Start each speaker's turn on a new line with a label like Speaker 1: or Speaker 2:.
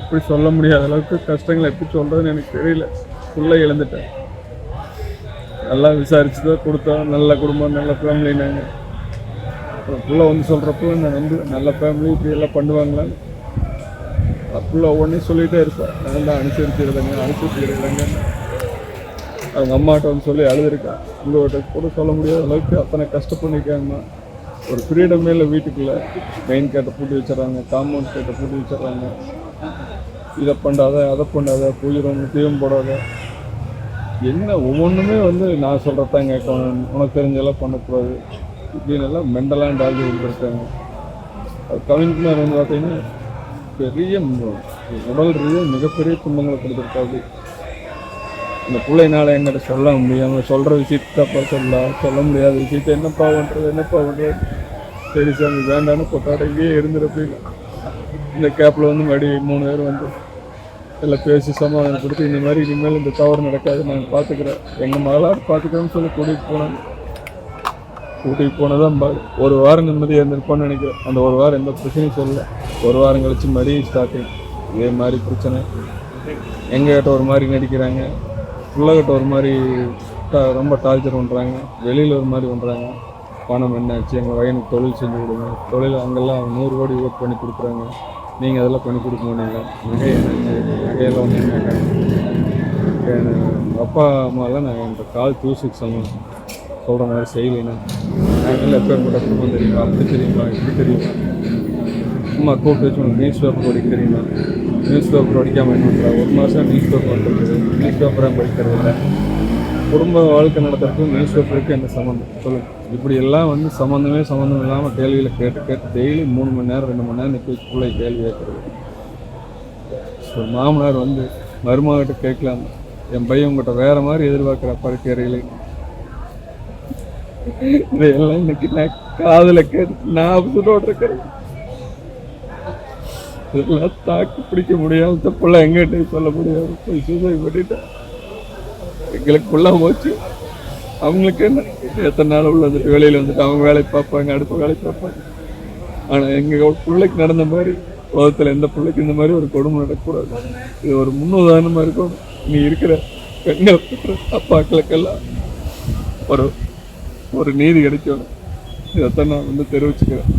Speaker 1: எப்படி சொல்ல முடியாத அளவுக்கு கஷ்டங்களை எப்படி சொல்கிறதுன்னு எனக்கு தெரியல. ஃபுல்லாக இழந்துட்டேன் நல்லா விசாரிச்சு தான் கொடுத்தோம் நல்ல குடும்பம் நல்ல ஃபேமிலி நாங்கள் புள்ள வந்து சொல்கிறப்போ நான் வந்து நல்ல ஃபேமிலி இப்படி எல்லாம் பண்ணுவாங்களான்னு புள்ள ஒவ்வொன்றே சொல்லிகிட்டே இருப்பேன் நான் தான் அனுசரிச்சிருந்தேங்க அனுசரிச்சிருந்தேங்க அவங்க அம்மாட்ட வந்து சொல்லி அழுதுருக்கேன் உங்கள்கிட்ட கூட சொல்ல முடியாத அளவுக்கு அத்தனை கஷ்டப்பண்ணிக்காங்கண்ணா ஒரு ஃப்ரீடமே இல்லை வீட்டுக்குள்ளே. மெயின் கேட்டை பூட்டி வச்சிடறாங்க காம்பவுண்ட் கேட்டை பூட்டி வச்சிடறாங்க. இதை பண்ணாத அதை பண்ணாத பூஜை தீவம் தீபம் போடாத. என்ன ஒவ்வொன்றுமே வந்து நான் சொல்கிறதான் கேட்கணும். உனக்கு தெரிஞ்செல்லாம் பண்ணக்கூடாது. இப்படின்னு எல்லாம் மெண்டலாக டால்ஜி கொடுத்துருக்காங்க அது கவின்குமார் வந்து பார்த்தீங்கன்னா பெரிய உடல் ரீதியாக மிகப்பெரிய துன்பங்களை கொடுத்துருக்காது இந்த பிள்ளைனால என்கிட்ட சொல்ல முடியாமல் சொல்கிற விஷயத்தை தப்பா சொல்ல சொல்ல முடியாத விஷயத்த என்னப்பா பண்ணுறது என்னப்பா பண்ணுறது சரி சாமி வேண்டான்னு கொட்டாட இங்கேயே இருந்துருப்பீங்க. இந்த கேப்பில் வந்து மறுபடியும் மூணு பேர் வந்து எல்லாம் பேசி சமாதானப்படுத்தி இந்த மாதிரி இனிமேல் இந்த தவறு நடக்காது நாங்கள் பார்த்துக்கிறேன் எங்கள் மகளார் பார்த்துக்கிறோம்னு சொல்லி கூட்டிகிட்டு போனாங்க. கூட்டிகிட்டு போனதான் பா ஒரு வாரம் நிம்மதியாக இருந்திருப்போம்னு நினைக்கிறேன் அந்த ஒரு வாரம் எந்த பிரச்சனையும் சொல்லலை. ஒரு வாரம் கழிச்சு மறுபடியும் ஸ்டார்டிங் இதே மாதிரி பிரச்சனை. எங்ககிட்ட ஒரு மாதிரி நடிக்கிறாங்க. பிள்ளைகிட்ட ஒரு மாதிரி ரொம்ப டார்ச்சர் பண்ணுறாங்க வெளியில் ஒரு மாதிரி பண்ணுறாங்க பணம் என்னாச்சு? எங்கள் பையனுக்கு தொழில் செஞ்சு கொடுங்க. தொழில் அங்கெல்லாம் நூறு கோடி ஒர்க் பண்ணி கொடுக்குறாங்க. நீங்கள் அதெல்லாம் பண்ணி கொடுக்க மாட்டீங்க. நகை என்னாச்சு நகையெல்லாம் ஒன்றும் எங்கள் அப்பா அம்மாலாம் நான் என்கிட்ட கால் தூசுக்கு சொன்னேன் சொல்கிற மாதிரி செய்யலைன்னா. நாங்கள் எப்பேற்பட்ட குடும்பம் தெரியுமா? அப்படி தெரியுமா? இப்படி தெரியுமா? அம்மா கூப்பிட்டு வச்சு நியூஸ் பேப்பர் படிக்க தெரியுமா? நியூஸ் பேப்பர் படிக்காமல் என்ன பண்ணுறா ஒரு மாதம் நியூஸ் பேப்பர் வந்துருக்குது. நியூஸ் பேப்பராக படிக்கிறது இல்லை குடும்ப வாழ்க்கை நடத்துறதுக்கும் நியூஸ் பேப்பருக்கும் என்ன சம்மந்தம்? சொல்லுங்கள் இப்படி எல்லாம் வந்து சம்மந்தமே சம்மந்தம் இல்லாமல் கேள்விகளை கேட்டு கேட்டு டெய்லி மூணு மணி நேரம் ரெண்டு மணி நேரம் நிற்க பிள்ளை கேள்வி கேட்குறது. ஒரு மாமனார் வந்து மருமகிட்ட கேட்கலாம். என் பையன் உங்கள்கிட்ட வேற மாதிரி எதிர்பார்க்குற படுக்கையறையில் இதையெல்லாம் இன்னைக்கு நான் காதுல கேட்டு நான் அவசரோட இருக்கிறேன் இதெல்லாம் தாக்கு பிடிக்க முடியாது தப்புள்ள எங்கிட்ட சொல்ல முடியாது. போய் சூசைட் பண்ணிட்டேன் எங்களுக்குள்ள போச்சு. அவங்களுக்கு என்ன? எத்தனை நாள் உள்ள வந்துட்டு வெளியில வந்துட்டு அவங்க வேலையை பார்ப்பாங்க அடுத்த வேலையை பார்ப்பாங்க. ஆனால் எங்கள் பிள்ளைக்கு நடந்த மாதிரி உலகத்தில் எந்த பிள்ளைக்கு இந்த மாதிரி ஒரு கொடுமை நடக்கக்கூடாது. இது ஒரு முன்னுதாரணமாக இருக்கணும் நீ இருக்கிற பெண்கள் அப்பாக்களுக்கெல்லாம் ஒரு ஒரு நீதி கிடைக்கணும் இதைத்தான் நான் வந்து தெரிவிச்சுக்கிறேன்.